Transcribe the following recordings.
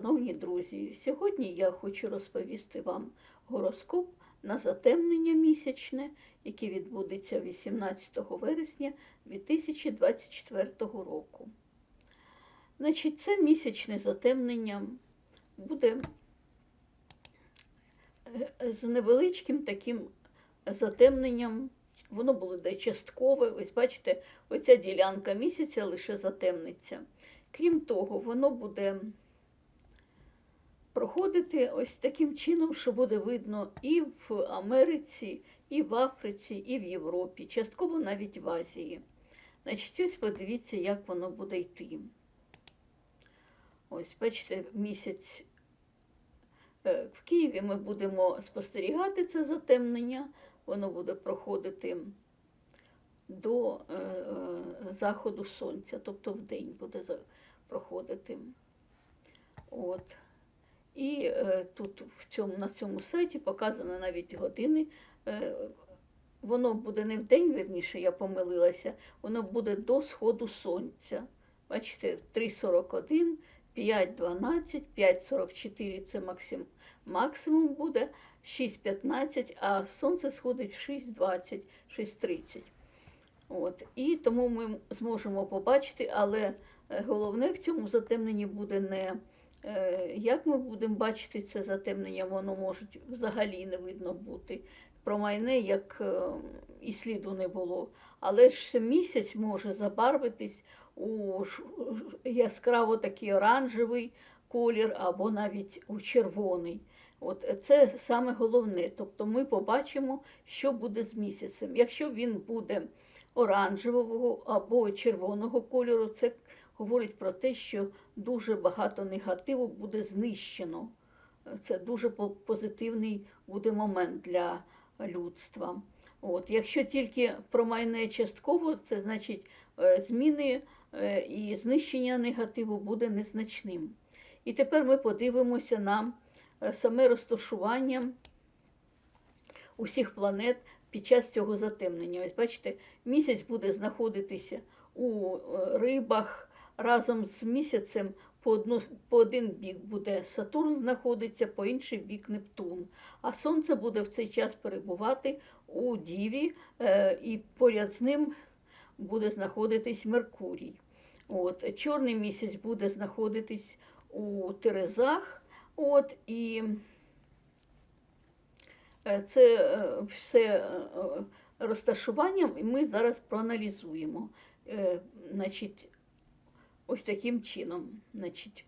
Шановні друзі! Сьогодні я хочу розповісти вам гороскоп на затемнення місячне, яке відбудеться 18 вересня 2024 року. Значить, це місячне затемнення буде е, з невеличким таким затемненням. Воно буде часткове. Ось бачите, оця ділянка місяця лише затемниться. Крім того, воно буде проходити ось таким чином, що буде видно і в Америці, і в Африці, і в Європі, частково навіть в Азії. Значить, ось подивіться, як воно буде йти. Ось, бачите, місяць е, в Києві ми будемо спостерігати це затемнення, воно буде проходити до е, е, заходу сонця, тобто в день буде проходити. От. І е, тут в цьому, на цьому сайті показано навіть години. Е, воно буде не в день, верніше, я помилилася, воно буде до сходу сонця. Бачите, 3.41, 5.12, 5.44 це максим, максимум буде, 6.15, а сонце сходить 6.20, 6.30. От. І тому ми зможемо побачити, але е, головне в цьому затемненні буде не як ми будемо бачити це затемнення, воно може взагалі не видно бути. Промайне, як е, і сліду не було. Але ж місяць може забарвитись у яскраво такий оранжевий колір або навіть у червоний. От це саме головне. Тобто ми побачимо, що буде з місяцем. Якщо він буде оранжевого або червоного кольору, це говорить про те, що дуже багато негативу буде знищено. Це дуже позитивний буде момент для людства. От. Якщо тільки промайне частково, це значить е, зміни е, і знищення негативу буде незначним. І тепер ми подивимося на е, саме розташування усіх планет під час цього затемнення. Ось бачите, місяць буде знаходитися у рибах разом з місяцем. По, одну, по один бік буде Сатурн знаходиться, по інший бік Нептун. А Сонце буде в цей час перебувати у Діві, е, і поряд з ним буде знаходитись Меркурій. От, чорний місяць буде знаходитись у Терезах. От, і Е, Це е, все е, розташування ми зараз проаналізуємо. Значить, ось таким чином. Значить,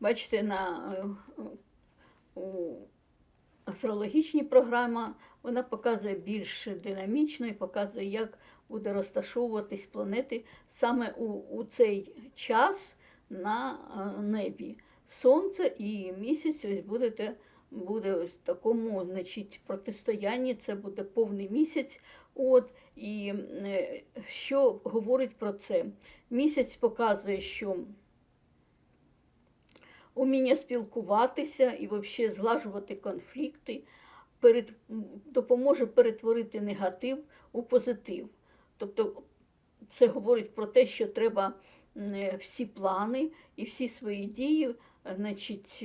бачите, на е, астрологічній програмі вона показує більш динамічно і показує, як буде розташовуватись планети саме у, у цей час на е, небі. Сонце і місяць ось будете, буде ось в такому значить, протистоянні, це буде повний місяць. От, і е, що говорить про це? Місяць показує, що уміння спілкуватися і взагалі зглажувати конфлікти перед, допоможе перетворити негатив у позитив. Тобто це говорить про те, що треба е, всі плани і всі свої дії е, значить,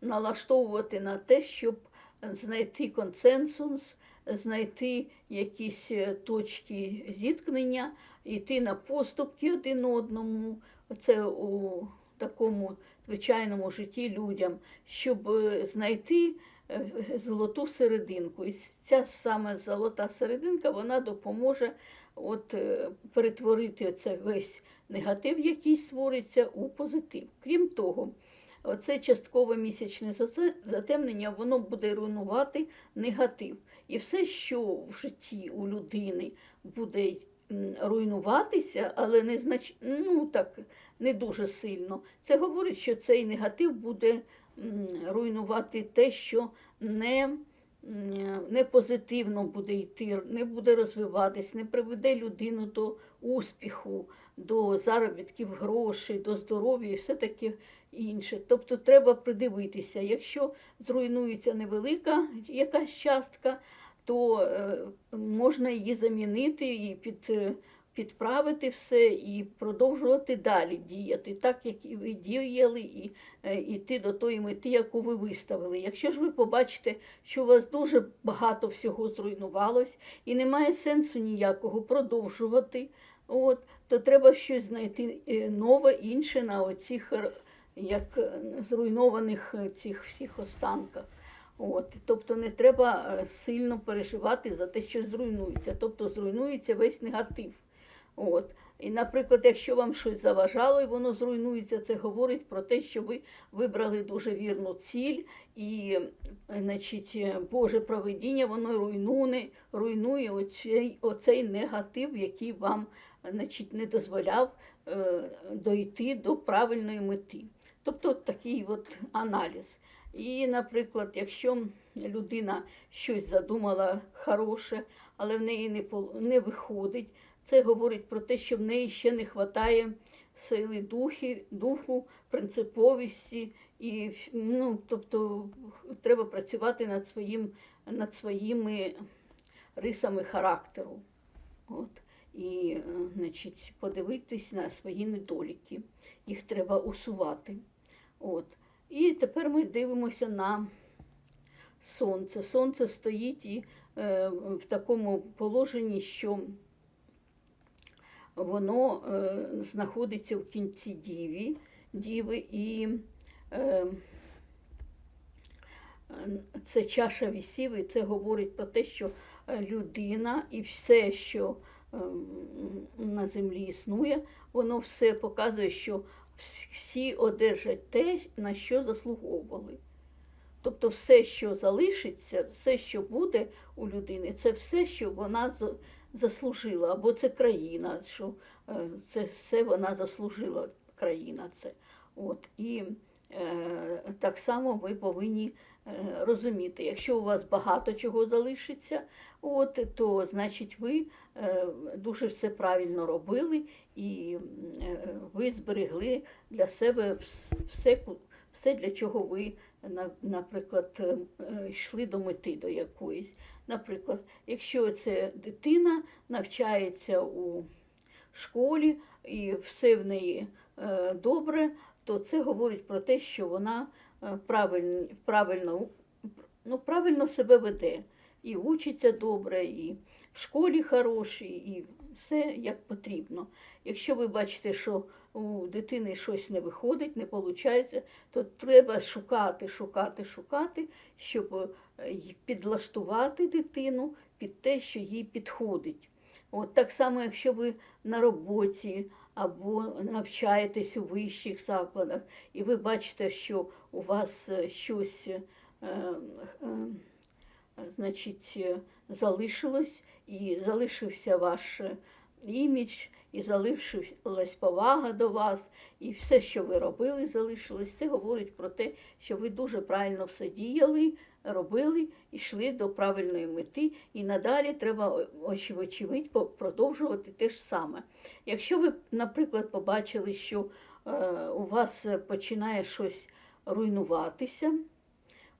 налаштовувати на те, щоб знайти консенсус, знайти якісь е, точки зіткнення, йти на поступки один одному. Це у такому звичайному житті людям, щоб е, знайти е, золоту серединку. І ця саме золота серединка вона допоможе от, перетворити це весь негатив, який створиться, у позитив. Крім того, оце часткове місячне затемнення, воно буде руйнувати негатив. І все, що в житті у людини буде руйнуватися, але не знач... ну, так, не дуже сильно, це говорить, що цей негатив буде руйнувати те, що не, не позитивно буде йти, не буде розвиватись, не приведе людину до успіху, до заробітків грошей, до здоров'я і все таке інше. Тобто треба придивитися, якщо зруйнується невелика якась частка, то е, можна її замінити і під, е, підправити все і продовжувати далі діяти, так як і ви діяли, і е, йти до тої мети, яку ви виставили. Якщо ж ви побачите, що у вас дуже багато всього зруйнувалось і немає сенсу ніякого продовжувати, от, то треба щось знайти е, нове, інше на оцих як е, зруйнованих е, цих всіх останках. От, тобто не треба е, сильно переживати за те, що зруйнується. Тобто зруйнується весь негатив. От. І, наприклад, якщо вам щось заважало і воно зруйнується, це говорить про те, що ви вибрали дуже вірну ціль, і значить, е, Боже провидіння, воно руйнує, руйнує оцей, оцей негатив, який вам значить, не дозволяв е, дойти до правильної мети. Тобто такий от аналіз. І, наприклад, якщо людина щось задумала хороше, але в неї не, не виходить, це говорить про те, що в неї ще не вистачає сили духи, духу, принциповості, і ну, тобто треба працювати над, своїм, над своїми рисами характеру. От. І значить, подивитись на свої недоліки. Їх треба усувати. От. І тепер ми дивимося на сонце. Сонце стоїть і е, в такому положенні, що воно е, знаходиться в кінці діві, діви, і е, це чаша вісів, і це говорить про те, що е, людина і все, що е, на землі існує, воно все показує, що всі одержать те, на що заслуговували. Тобто все, що залишиться, все, що буде у людини, це все, що вона заслужила, або це країна, що е, це все вона заслужила, країна це. От. І е, так само ви повинні е, розуміти, якщо у вас багато чого залишиться, от, то значить ви е, дуже все правильно робили і е, ви зберегли для себе все, все для чого ви, наприклад, е, е, йшли до мети до якоїсь. Наприклад, якщо це дитина навчається у школі і все в неї е, добре, то це говорить про те, що вона е, правильно, правильно, ну, правильно себе веде. І учиться добре, і в школі хороші, і все як потрібно. Якщо ви бачите, що у дитини щось не виходить, не виходить, то треба шукати, шукати, шукати, щоб е, підлаштувати дитину під те, що їй підходить. От так само, якщо ви на роботі або навчаєтесь у вищих закладах, і ви бачите, що у вас е, щось е, е, значить, е, залишилось, і залишився ваш імідж, і залишилась повага до вас, і все, що ви робили, залишилось. Це говорить про те, що ви дуже правильно все діяли, робили, йшли до правильної мети, і надалі треба, оч- вочевидь, по- продовжувати те ж саме. Якщо ви, наприклад, побачили, що е, у вас починає щось руйнуватися,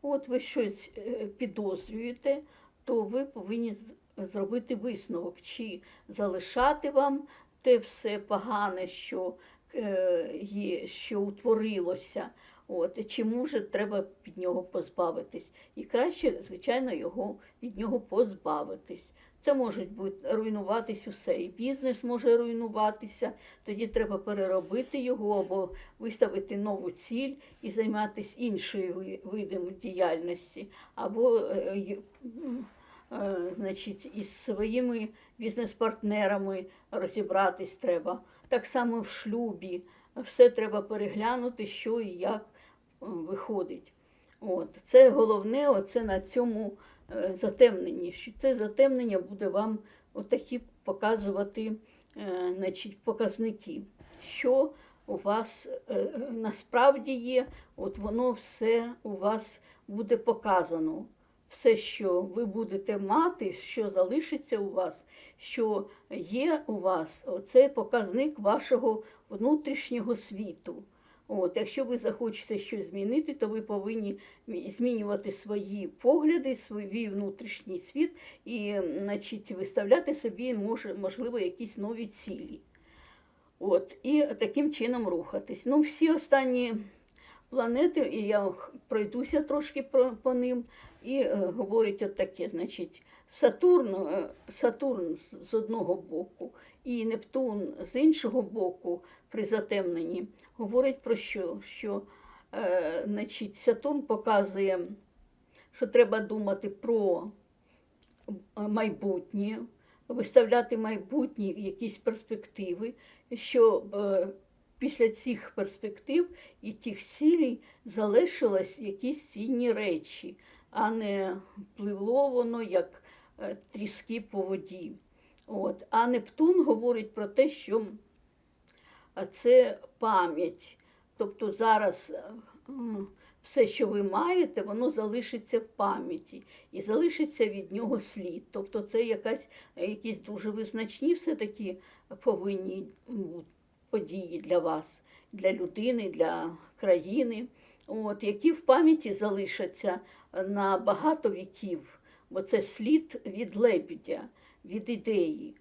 от ви щось е, підозрюєте, то ви повинні зробити висновок, чи залишати вам те все погане, що е, є, що утворилося, от, чи може треба від нього позбавитись. І краще, звичайно, його, від нього позбавитись. Це може бути руйнуватись усе, і бізнес може руйнуватися, тоді треба переробити його або виставити нову ціль і займатися іншою видом діяльності, або е, м, е, значить, із своїми бізнес-партнерами розібратись треба. Так само в шлюбі. Все треба переглянути, що і як виходить. От. Це головне, оце на цьому е, затемненні. Що це затемнення буде вам отакі показувати е, значить, показники, що у вас е, насправді є, от воно все у вас буде показано. Все, що ви будете мати, що залишиться у вас, що є у вас, це показник вашого внутрішнього світу. От, якщо ви захочете щось змінити, то ви повинні змінювати свої погляди, свій внутрішній світ і значить, виставляти собі, можливо, якісь нові цілі. От, і таким чином рухатись. Ну, всі останні планети, і я пройдуся трошки по ним, і е, говорить от таке, значить, Сатурн, е, Сатурн з- одного боку і Нептун з іншого боку при затемненні говорить про що? Що е, значить, Сатурн показує, що треба думати про е, майбутнє, виставляти майбутні якісь перспективи, щоб е, після цих перспектив і тих цілей залишились якісь цінні речі, а не пливло воно як е, тріски по воді. От. А Нептун говорить про те, що це пам'ять. Тобто зараз е, все, що ви маєте, воно залишиться в пам'яті і залишиться від нього слід. Тобто це якась, якісь дуже визначні все-таки повинні бути події для вас, для людини, для країни, от, які в пам'яті залишаться на багато віків, бо це слід від лебідя, від ідеї.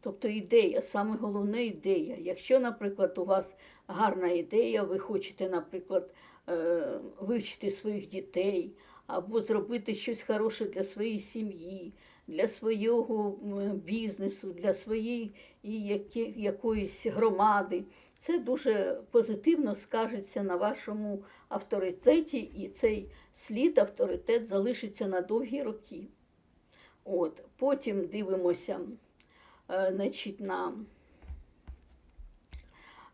Тобто ідея, саме головне ідея. Якщо, наприклад, у вас гарна ідея, ви хочете, наприклад, е, вивчити своїх дітей або зробити щось хороше для своєї сім'ї, для свого бізнесу, для своєї якоїсь громади, це дуже позитивно скажеться на вашому авторитеті, і цей слід, авторитет залишиться на довгі роки. От, потім дивимося е, значить, на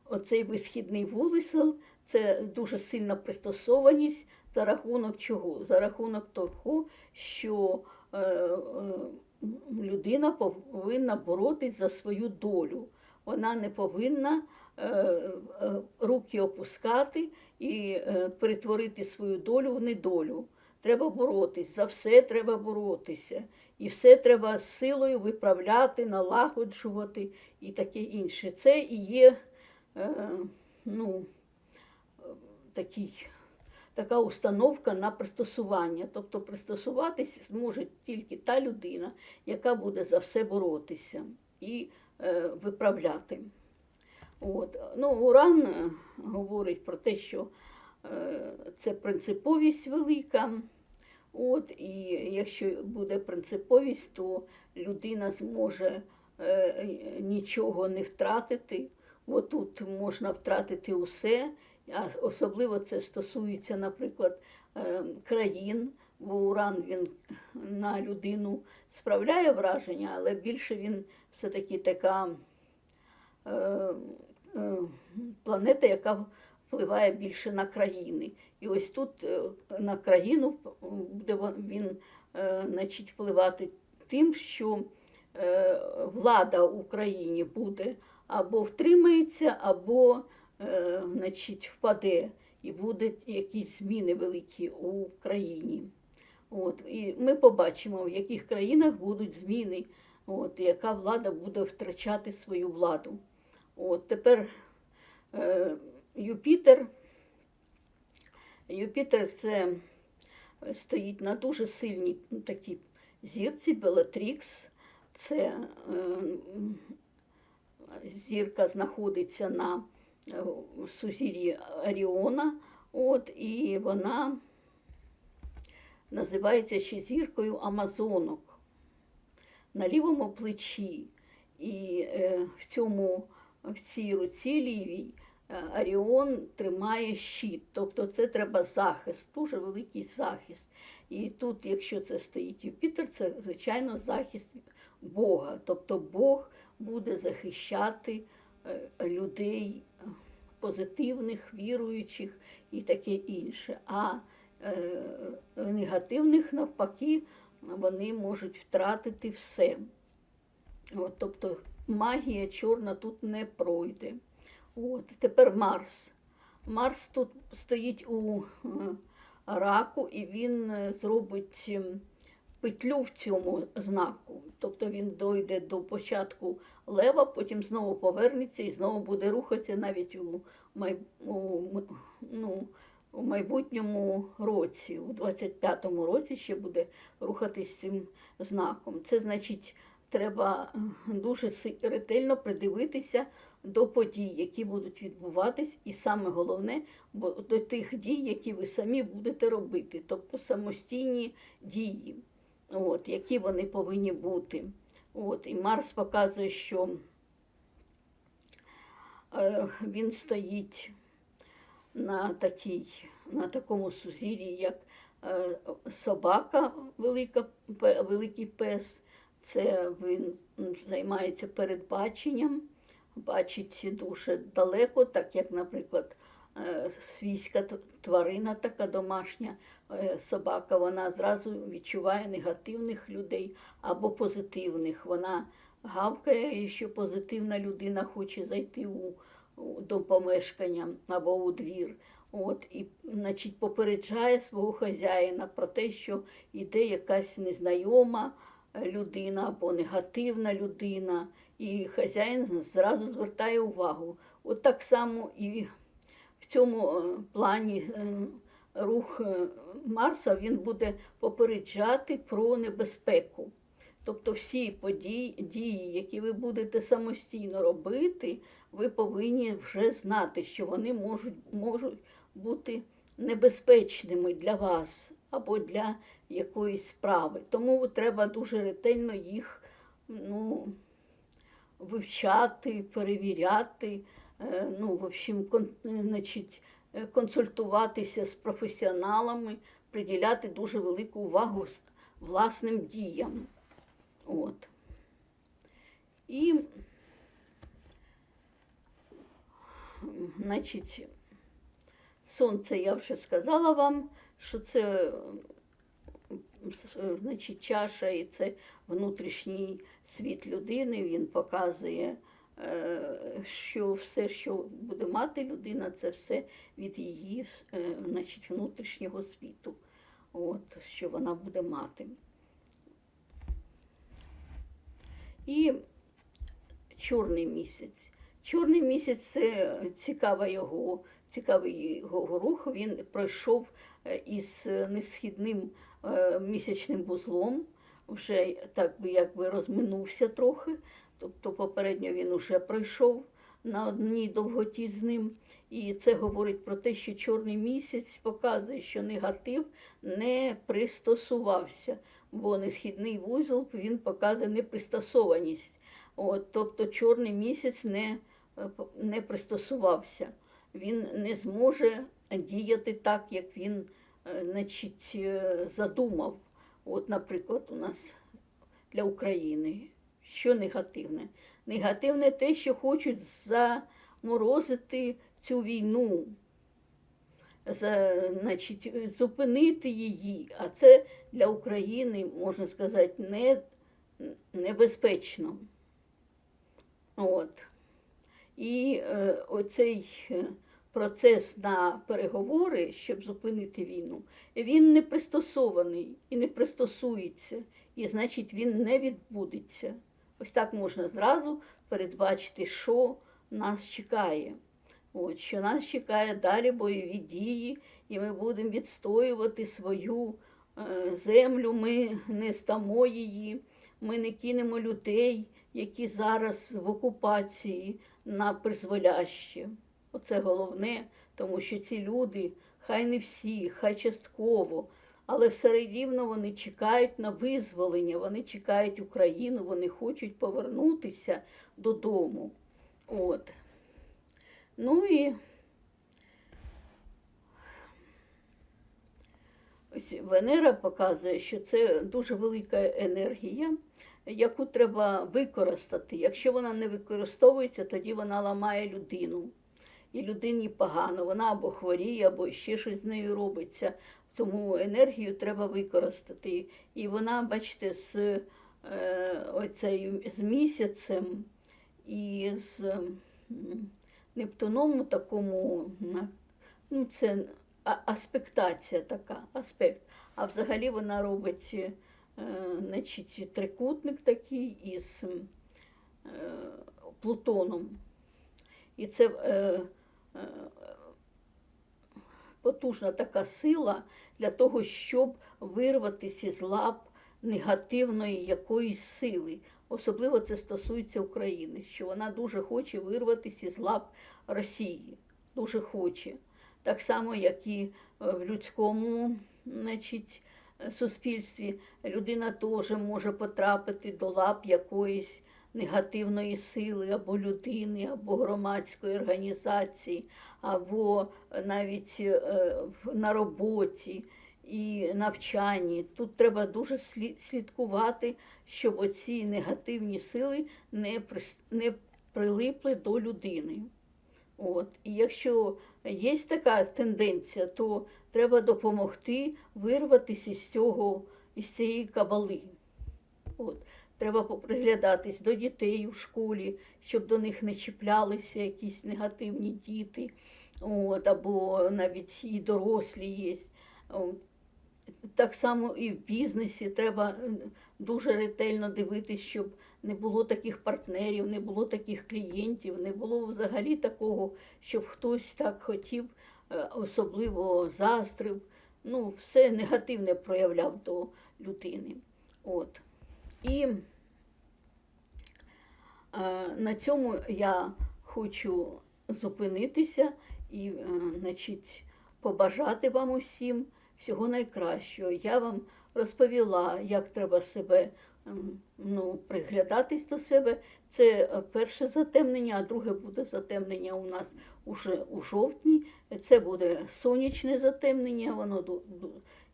оцей висхідний вулисел, це дуже сильна пристосованість за рахунок чого? За рахунок того, що людина повинна боротись за свою долю. Вона не повинна е, е, руки опускати і е, перетворити свою долю в недолю. Треба боротись, за все треба боротися. І все треба з силою виправляти, налагоджувати і таке інше. Це і є е, ну, е, такий, така установка на пристосування. Тобто пристосуватись зможе тільки та людина, яка буде за все боротися і е, виправляти. От. Ну, Уран е, говорить про те, що е, це принциповість велика. От, і якщо буде принциповість, то людина зможе е, нічого не втратити. От тут можна втратити усе, а особливо це стосується, наприклад, е, країн, бо уран він на людину справляє враження, але більше він все-таки така е, е, планета, яка впливає більше на країни. І ось тут на країну буде він значить, впливати тим, що влада в Україні буде або втримається, або е, значить, впаде, і будуть якісь зміни великі у країні. От, і ми побачимо, в яких країнах будуть зміни, от, яка влада буде втрачати свою владу. От, тепер е, Юпітер. Юпітер це стоїть на дуже сильній ну, такій зірці, Белатрікс. Це е, зірка знаходиться на сузір'ї Оріона, от, і вона називається ще зіркою Амазонок на лівому плечі. І е, в цьому в цій руці лівій е, Оріон тримає щит. Тобто це треба захист, дуже великий захист. І тут, якщо це стоїть Юпітер, це звичайно захист Бога. Тобто Бог буде захищати е, людей позитивних, віруючих і таке інше. А е, негативних, навпаки, вони можуть втратити все. От, тобто магія чорна тут не пройде. От, тепер Марс. Марс тут стоїть у е, раку, і він е, зробить ем, петлю в цьому знаку. Тобто він дойде до початку лева, потім знову повернеться і знову буде рухатися навіть у, май... у, ну, у майбутньому році, у 25-му році ще буде рухатись цим знаком. Це значить, треба дуже ретельно придивитися до подій, які будуть відбуватись, і саме головне, до тих дій, які ви самі будете робити, тобто самостійні дії, от, які вони повинні бути. От, і Марс показує, що е, він стоїть на, такій, на такому сузір'ї, як е, собака, велика, великий пес. Це він займається передбаченням, бачить дуже далеко, так як, наприклад, е, свійська тварина, така домашня собака, вона зразу відчуває негативних людей або позитивних. Вона гавкає, якщо позитивна людина хоче зайти у, до помешкання або у двір. От, і, значить, попереджає свого хазяїна про те, що йде якась незнайома е, людина або негативна людина, і хазяїн зразу звертає увагу. От так само і в цьому е, плані е, рух е, Марса він буде попереджати про небезпеку. Тобто всі події, дії, які ви будете самостійно робити, ви повинні вже знати, що вони можуть, можуть бути небезпечними для вас або для якоїсь справи. Тому треба дуже ретельно їх ну, вивчати, перевіряти, е, ну, в общем, е, значить, консультуватися з професіоналами, приділяти дуже велику увагу власним діям. От. І, значить, сонце я вже сказала вам, що це значить, чаша і це внутрішній світ людини. Він показує, е, що все, що буде мати людина, це все від її е, значить, внутрішнього світу. От, що вона буде мати. І чорний місяць. Чорний місяць це цікава його, цікавий його рух. Він пройшов е, із несхідним е, місячним вузлом, вже так би якби розминувся трохи. Тобто попередньо він вже пройшов на одній довготі з ним. І це говорить про те, що чорний місяць показує, що негатив не пристосувався, бо несхідний вузол він показує непристосованість. От, тобто чорний місяць не, не пристосувався. Він не зможе діяти так, як він е, значить, е, задумав. От, наприклад, у нас для України. Що негативне? Негативне те, що хочуть заморозити цю війну, за, значить, зупинити її. А це для України, можна сказати, не, небезпечно. От. І е, оцей е, процес на переговори, щоб зупинити війну, він не пристосований і не пристосується, і значить він не відбудеться. Ось так можна зразу передбачити, що нас чекає. От, що нас чекає далі бойові дії, і ми будемо відстоювати свою е, землю, ми не здамо її, ми не кинемо людей, які зараз в окупації на призволяще. Оце головне, тому що ці люди, хай не всі, хай частково, але все рівно вони чекають на визволення, вони чекають Україну, вони хочуть повернутися додому. От. Ну і ось Венера показує, що це дуже велика енергія, яку треба використати. Якщо вона не використовується, тоді вона ламає людину. І людині погано, вона або хворіє, або ще щось з нею робиться. Тому енергію треба використати. І вона, бачите, з, е, оцею, з місяцем і з Нептуном такому, ну це аспектація така, аспект. А взагалі вона робить е, значить, трикутник такий із е, Плутоном. І це е, е, потужна така сила для того, щоб вирватися з лап негативної якоїсь сили. Особливо це стосується України, що вона дуже хоче вирватися з лап Росії. Дуже хоче. Так само, як і е, в людському значить, суспільстві людина теж може потрапити до лап якоїсь негативної сили або людини, або громадської організації, або навіть е, на роботі і навчанні. Тут треба дуже слідкувати, щоб оці негативні сили не, не прилипли до людини. От. І якщо є така тенденція, то треба допомогти вирватися з цього, із цієї кабали. От. Треба поприглядатись до дітей у школі, щоб до них не чіплялися якісь негативні діти, от, або навіть і дорослі є. Так само і в бізнесі треба дуже ретельно дивитись, щоб не було таких партнерів, не було таких клієнтів, не було взагалі такого, щоб хтось так хотів, е, особливо заздрив. Ну, все негативне проявляв до людини. От. І е, на цьому я хочу зупинитися і, е, значить, побажати вам усім всього найкращого. Я вам розповіла, як треба себе ем, ну, приглядатись до себе. Це е, перше затемнення, а друге буде затемнення у нас уже у жовтні. Це буде сонячне затемнення, воно е,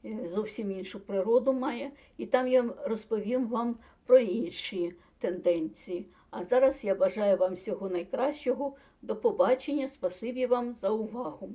зовсім іншу природу має. І там я розповім вам про інші тенденції. А зараз я бажаю вам всього найкращого. До побачення. Спасибі вам за увагу.